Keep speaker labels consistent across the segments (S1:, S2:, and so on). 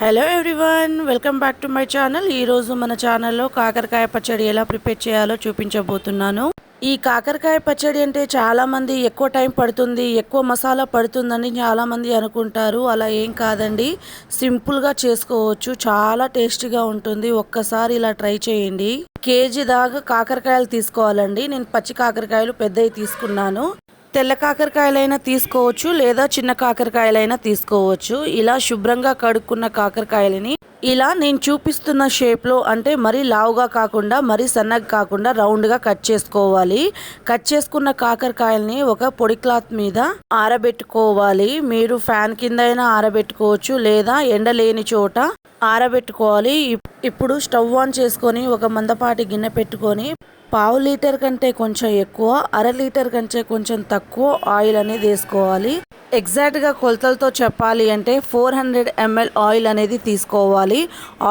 S1: Hello everyone welcome back to my channel ఈరోజు మన ఛానల్లో కాకరకాయ పచ్చడి ఎలా ప్రిపేర్ చేయాలో చూపించబోతున్నాను. ఈ కాకరకాయ పచ్చడి అంటే చాలామంది ఎక్కువ టైం పడుతుంది ఎక్కువ మసాలా పడుతుందని చాలామంది అనుకుంటారు. అలా ఏం కాదండి. సింపుల్గా చేసుకోవచ్చు చాలా టేస్టీగా ఉంటుంది. ఒక్కసారి ఇలా ట్రై చేయండి. కేజీ దాకా కాకరకాయలు తీసుకోవాలండి. నేను పచ్చి కాకరకాయలు పెద్దవి తీసుకున్నాను. తెల్ల కాకరకాయలైనా తీసుకోవచ్చు లేదా చిన్న కాకరకాయలైనా తీసుకోవచ్చు. ఇలా శుభ్రంగా కడుక్కున్న కాకరకాయలని ఇలా నేను చూపిస్తున్న షేప్లో అంటే మరీ లావుగా కాకుండా మరీ సన్నగా కాకుండా రౌండ్గా కట్ చేసుకోవాలి. కట్ చేసుకున్న కాకరకాయల్ని ఒక పొడి క్లాత్ మీద ఆరబెట్టుకోవాలి. మీరు ఫ్యాన్ కింద అయినా ఆరబెట్టుకోవచ్చు లేదా ఎండ లేని చోట ఆరబెట్టుకోవాలి. ఇప్పుడు స్టవ్ ఆన్ చేసుకొని ఒక మందపాటి గిన్నె పెట్టుకొని పావు లీటర్ కంటే కొంచెం ఎక్కువ అర లీటర్ కంటే కొంచెం తక్కువ ఆయిల్ అనేది వేసుకోవాలి. ఎగ్జాక్ట్గా కొలతలతో చెప్పాలి అంటే ఫోర్ హండ్రెడ్ ఎంఎల్ ఆయిల్ అనేది తీసుకోవాలి.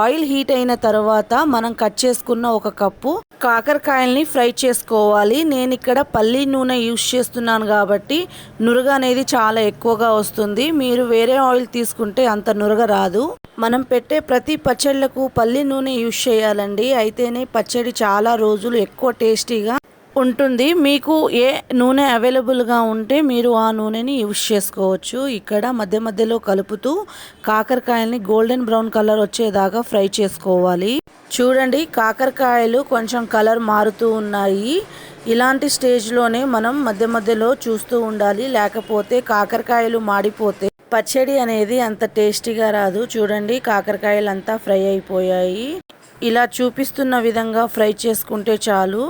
S1: ఆయిల్ హీట్ అయిన తర్వాత మనం కట్ చేసుకున్న ఒక కప్పు కాకరకాయల్ని ఫ్రై చేసుకోవాలి. నేను ఇక్కడ పల్లి నూనె యూస్ చేస్తున్నాను కాబట్టి నురగ అనేది చాలా ఎక్కువగా వస్తుంది. మీరు వేరే ఆయిల్ తీసుకుంటే అంత నురగ రాదు. మనం పెట్టే ప్రతి పచ్చళ్ళకు పల్లి నూనె యూస్ చేయాలండి. అయితేనే పచ్చడి చాలా రోజులు ఎక్కువ టేస్టీగా ఉంటుంది. మీకు ఏ నూనె అవైలబుల్గా ఉంటే మీరు ఆ నూనెని యూస్ చేసుకోవచ్చు. ఇక్కడ మధ్య మధ్యలో కలుపుతూ కాకరకాయల్ని గోల్డెన్ బ్రౌన్ కలర్ వచ్చేదాకా ఫ్రై చేసుకోవాలి. చూడండి కాకరకాయలు కొంచెం కలర్ మారుతూ ఉన్నాయి. ఇలాంటి స్టేజ్లోనే మనం మధ్య మధ్యలో చూస్తూ ఉండాలి. లేకపోతే కాకరకాయలు మాడిపోతే పచ్చడి అనేది అంత టేస్టీగా రాదు. చూడండి కాకరకాయలు అంతా ఫ్రై అయిపోయాయి. ఇలా చూపిస్తున్న విధంగా ఫ్రై చేసుకుంటే చాలు.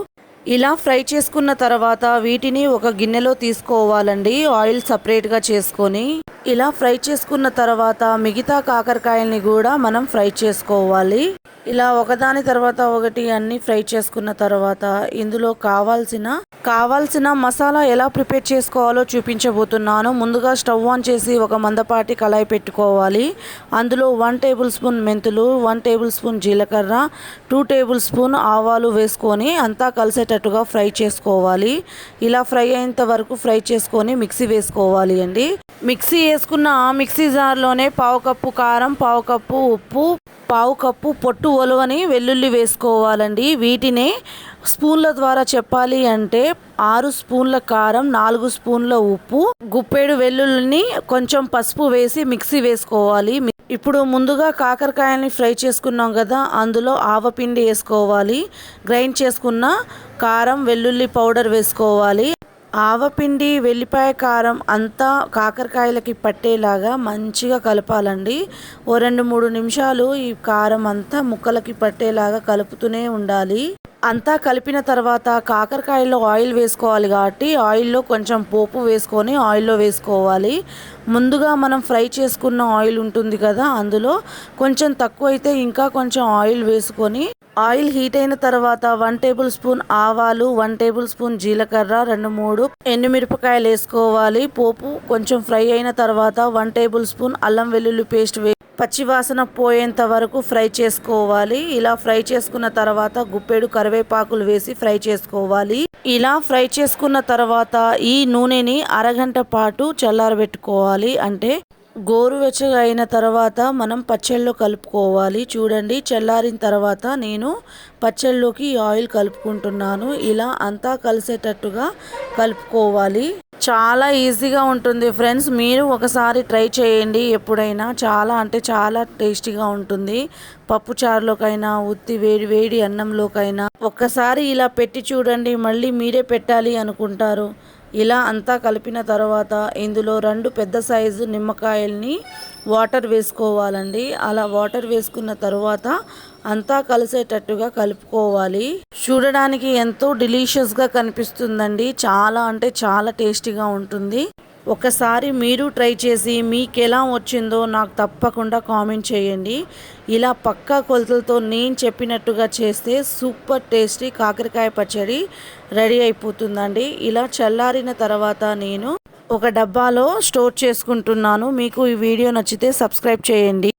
S1: ఇలా ఫ్రై చేసుకున్న తర్వాత వీటిని ఒక గిన్నెలో తీసుకోవాలండి. ఆయిల్ సపరేట్గా చేసుకొని ఇలా ఫ్రై చేసుకున్న తర్వాత మిగతా కాకరకాయల్ని కూడా మనం ఫ్రై చేసుకోవాలి. ఇలా ఒకదాని తర్వాత ఒకటి అన్ని ఫ్రై చేసుకున్న తర్వాత ఇందులో కావాల్సిన కావాల్సిన మసాలా ఎలా ప్రిపేర్ చేసుకోవాలో చూపించబోతున్నాను. ముందుగా స్టవ్ ఆన్ చేసి ఒక మందపాటి కళాయి పెట్టుకోవాలి. అందులో వన్ టేబుల్ స్పూన్ మెంతులు వన్ టేబుల్ స్పూన్ జీలకర్ర టూ టేబుల్ స్పూన్ ఆవాలు వేసుకొని అంతా కలిసేటట్టుగా ఫ్రై చేసుకోవాలి. ఇలా ఫ్రై అయ్యేంత వరకు ఫ్రై చేసుకొని మిక్సీ వేసుకోవాలి అండి. మిక్సీ వేసుకున్న మిక్సీ జార్లోనే పావు కప్పు కారం పావు కప్పు ఉప్పు పావు కప్పు పొట్టు ఒలువని వెల్లుల్లి వేసుకోవాలండి. వీటినే స్పూన్ల ద్వారా చెప్పాలి అంటే ఆరు స్పూన్ల కారం నాలుగు స్పూన్ల ఉప్పు గుప్పెడు వెల్లుల్లిని కొంచెం పసుపు వేసి మిక్సీ వేసుకోవాలి. ఇప్పుడు ముందుగా కాకరకాయల్ని ఫ్రై చేసుకున్నాం కదా అందులో ఆవపిండి వేసుకోవాలి. గ్రైండ్ చేసుకున్న కారం వెల్లుల్లి పౌడర్ వేసుకోవాలి. ఆవపిండి వెల్లిపాయ కారం అంతా కాకరకాయలకి పట్టేలాగా మంచిగా కలపాలండి. ఓ రెండు మూడు నిమిషాలు ఈ కారం అంతా ముక్కలకి పట్టేలాగా కలుపుతూనే ఉండాలి. అంతా కలిపిన తర్వాత కాకరకాయలో ఆయిల్ వేసుకోవాలి కాబట్టి ఆయిల్లో కొంచెం పోపు వేసుకొని ఆయిల్లో వేసుకోవాలి. ముందుగా మనం ఫ్రై చేసుకున్న ఆయిల్ ఉంటుంది కదా అందులో కొంచెం తక్కువ అయితే ఇంకా కొంచెం ఆయిల్ వేసుకొని ఆయిల్ హీట్ అయిన తర్వాత వన్ టేబుల్ స్పూన్ ఆవాలు వన్ టేబుల్ స్పూన్ జీలకర్ర రెండు మూడు ఎండుమిరపకాయలు వేసుకోవాలి. పోపు కొంచెం ఫ్రై అయిన తర్వాత వన్ టేబుల్ స్పూన్ అల్లం వెల్లుల్లి పేస్ట్ వే పచ్చివాసన పోయేంత వరకు ఫ్రై చేసుకోవాలి. ఇలా ఫ్రై చేసుకున్న తర్వాత గుప్పెడు కరివేపాకులు వేసి ఫ్రై చేసుకోవాలి. ఇలా ఫ్రై చేసుకున్న తర్వాత ఈ నూనెని అరగంట పాటు చల్లారబెట్టుకోవాలి. అంటే గోరువెచ్చగా అయిన తర్వాత మనం పచ్చళ్ళు కలుపుకోవాలి. చూడండి చల్లారిన తర్వాత నేను పచ్చళ్ళలోకి ఆయిల్ కలుపుకుంటున్నాను. ఇలా అంతా కలిసేటట్టుగా కలుపుకోవాలి. చాలా ఈజీగా ఉంటుంది ఫ్రెండ్స్. మీరు ఒకసారి ట్రై చేయండి ఎప్పుడైనా. చాలా అంటే చాలా టేస్టీగా ఉంటుంది. పప్పు చారులోకైనా ఉత్తి వేడి వేడి అన్నంలోకైనా. ఒక్కసారి ఇలా పెట్టి చూడండి. మళ్ళీ మీరే పెట్టాలి అనుకుంటారు. ఇలా అంతా కలిపిన తర్వాత ఇందులో రెండు పెద్ద సైజు నిమ్మకాయల్ని వాటర్ వేసుకోవాలండి. అలా వాటర్ వేసుకున్న తర్వాత అంతా కలిసేటట్టుగా కలుపుకోవాలి. చూడడానికి ఎంతో డిలీషియస్గా కనిపిస్తుందండి. చాలా అంటే చాలా టేస్టీగా ఉంటుంది. ఒకసారి మీరు ట్రై చేసి మీకు ఎలా వచ్చిందో నాకు తప్పకుండా కామెంట్ చేయండి. ఇలా పక్కా కొలతలతో నేను చెప్పినట్టుగా చేస్తే సూపర్ టేస్టీ కాకరకాయ పచ్చడి రెడీ అయిపోతుందండి. ఇలా చల్లారిన తర్వాత నేను ఒక డబ్బాలో స్టోర్ చేసుకుంటున్నాను. మీకు ఈ వీడియో నచ్చితే సబ్స్క్రైబ్ చేయండి.